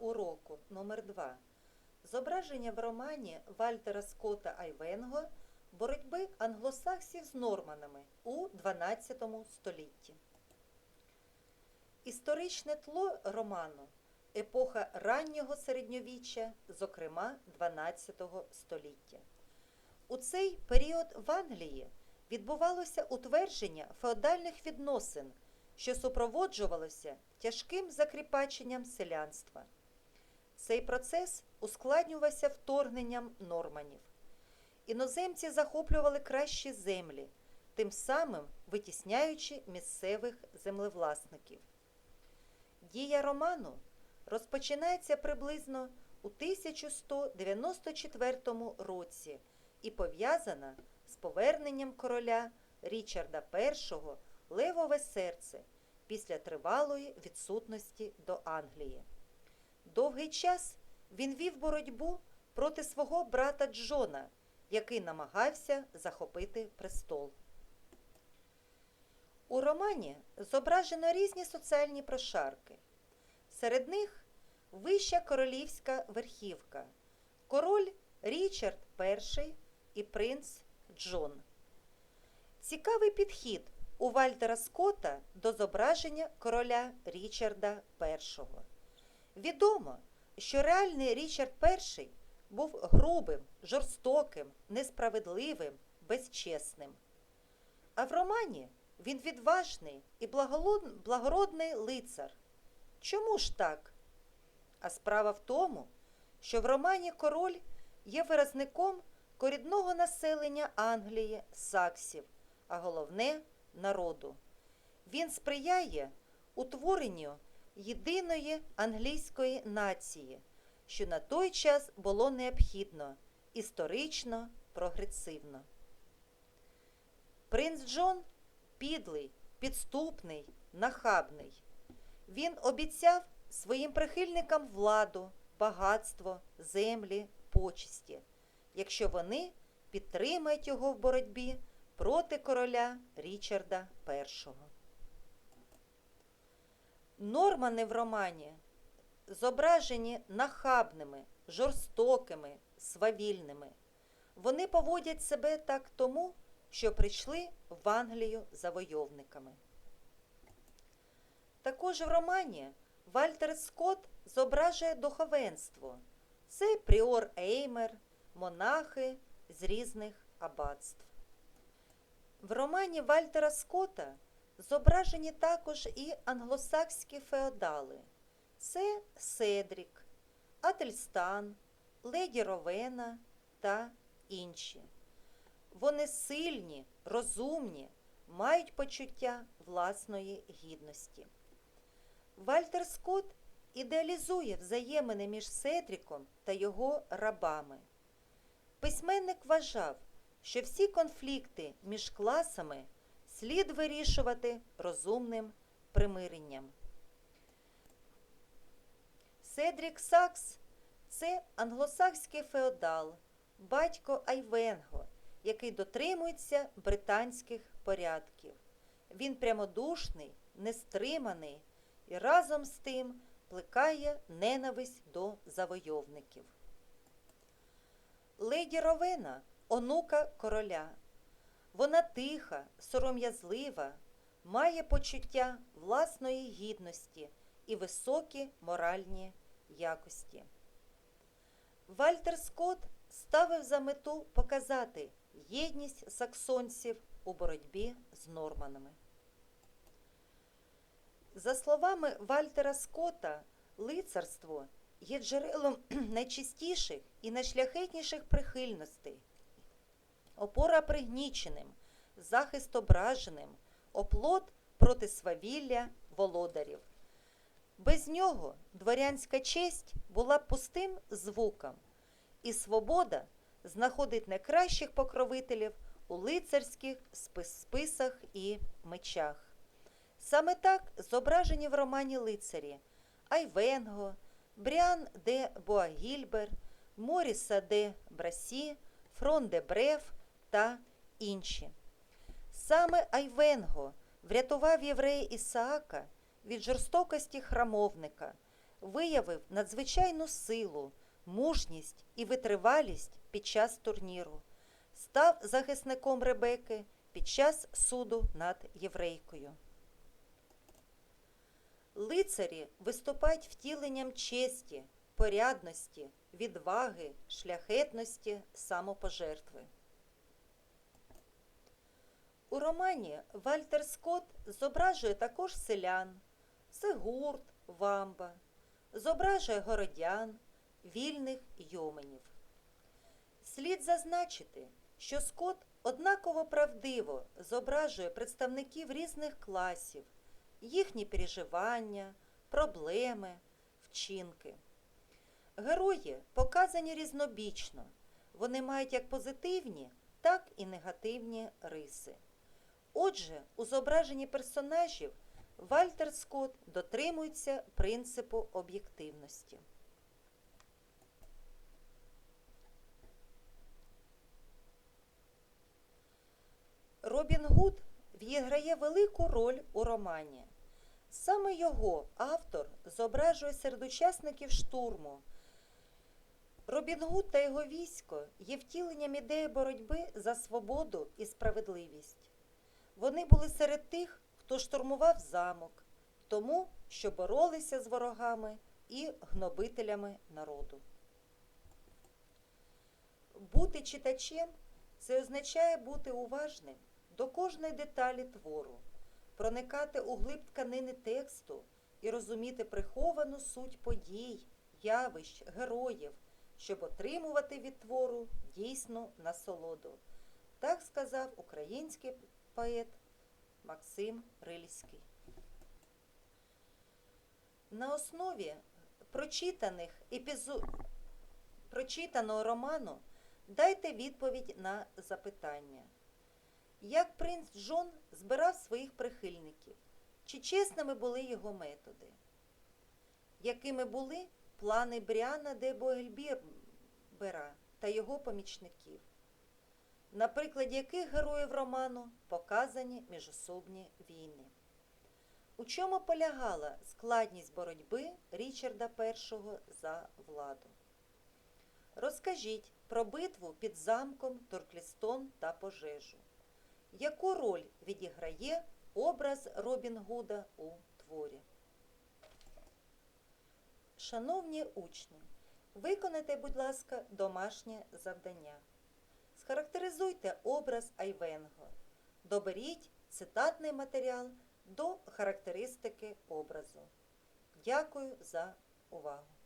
уроку номер 2 Зображення в романі Вальтера Скотта Айвенго боротьби англосаксів з норманами у 12 столітті. Історичне тло роману епоха раннього середньовіччя, зокрема 12 століття. У цей період в Англії відбувалося утвердження феодальних відносин, що супроводжувалося тяжким закріпаченням селянства. Цей процес ускладнювався вторгненням норманів. Іноземці захоплювали кращі землі, тим самим витісняючи місцевих землевласників. Дія роману розпочинається приблизно у 1194 році і пов'язана з поверненням короля Річарда І Левове серце після тривалої відсутності до Англії. Довгий час він вів боротьбу проти свого брата Джона, який намагався захопити престол. У романі зображено різні соціальні прошарки. Серед них вища королівська верхівка, король Річард І і принц Джон. Цікавий підхід у Вальтера Скотта до зображення короля Річарда І. Відомо, що реальний Річард І був грубим, жорстоким, несправедливим, безчесним. А в романі він відважний і благородний лицар. Чому ж так? А справа в тому, що в романі король є виразником корідного населення Англії, саксів, а головне народу. Він сприяє утворенню єдиної англійської нації, що на той час було необхідно, історично, прогресивно. Принц Джон підлий, підступний, нахабний. Він обіцяв своїм прихильникам владу, багатство, землі, почесті, якщо вони підтримають його в боротьбі проти короля Річарда І. Нормани в романі зображені нахабними, жорстокими, свавільними. Вони поводять себе так тому, що прийшли в Англію завойовниками. Також в романі Вальтер Скотт зображує духовенство. Це пріор Еймер, монахи з різних аббатств. В романі Вальтера Скотта зображені також і англосакські феодали. Це Седрік, Ательстан, Леді Ровена та інші. Вони сильні, розумні, мають почуття власної гідності. Вальтер Скотт ідеалізує взаємини між Седріком та його рабами. Письменник вважав, що всі конфлікти між класами слід вирішувати розумним примиренням. Седрік Сакс це англосакський феодал, батько Айвенго, який дотримується британських порядків. Він прямодушний, нестриманий і разом з тим плекає ненависть до завойовників. Леді Ровена онука короля. Вона тиха, сором'язлива, має почуття власної гідності і високі моральні якості. Вальтер Скотт ставив за мету показати єдність саксонців у боротьбі з норманами. За словами Вальтера Скотта, лицарство є джерелом найчистіших і найшляхетніших прихильностей, опора пригніченим, захист ображеним, оплот проти свавілля володарів. Без нього дворянська честь була пустим звуком, і свобода знаходить найкращих покровителів у лицарських списах і мечах. Саме так зображені в романі лицарі Айвенго, Бріан де Боагільбер, Моріса де Брасі, Фрон де Бреф та інші. Саме Айвенго врятував єврея Ісаака від жорстокості храмовника, виявив надзвичайну силу, мужність і витривалість під час турніру, став захисником Ребеки під час суду над єврейкою. Лицарі виступають втіленням честі, порядності, відваги, шляхетності, самопожертви. У романі Вальтер Скотт зображує також селян, Сигурд, Вамба, зображує городян, вільних йоменів. Слід зазначити, що Скотт однаково правдиво зображує представників різних класів, їхні переживання, проблеми, вчинки. Герої показані різнобічно. Вони мають як позитивні, так і негативні риси. Отже, у зображенні персонажів Вальтер Скотт дотримується принципу об'єктивності. Робін Гуд відіграє велику роль у романі. Саме його автор зображує серед учасників штурму. Робін Гуд та його військо є втіленням ідеї боротьби за свободу і справедливість. Вони були серед тих, хто штурмував замок, тому що боролися з ворогами і гнобителями народу. Бути читачем це означає бути уважним до кожної деталі твору, проникати у глиб тканини тексту і розуміти приховану суть подій, явищ, героїв, щоб отримувати від твору дійсну насолоду. Так сказав український поет Максим Рильський. На основі прочитаних епізод... прочитаного роману дайте відповідь на запитання. Як принц Джон збирав своїх прихильників? Чи чесними були його методи? Якими були плани Бріана де Боельбера та його помічників? На прикладі яких героїв роману показані міжособні війни? У чому полягала складність боротьби Річарда І за владу? Розкажіть про битву під замком Торклістон та пожежу. Яку роль відіграє образ Робін Гуда у творі? Шановні учні, виконайте, будь ласка, домашнє завдання. Схарактеризуйте образ Айвенго. Доберіть цитатний матеріал до характеристики образу. Дякую за увагу!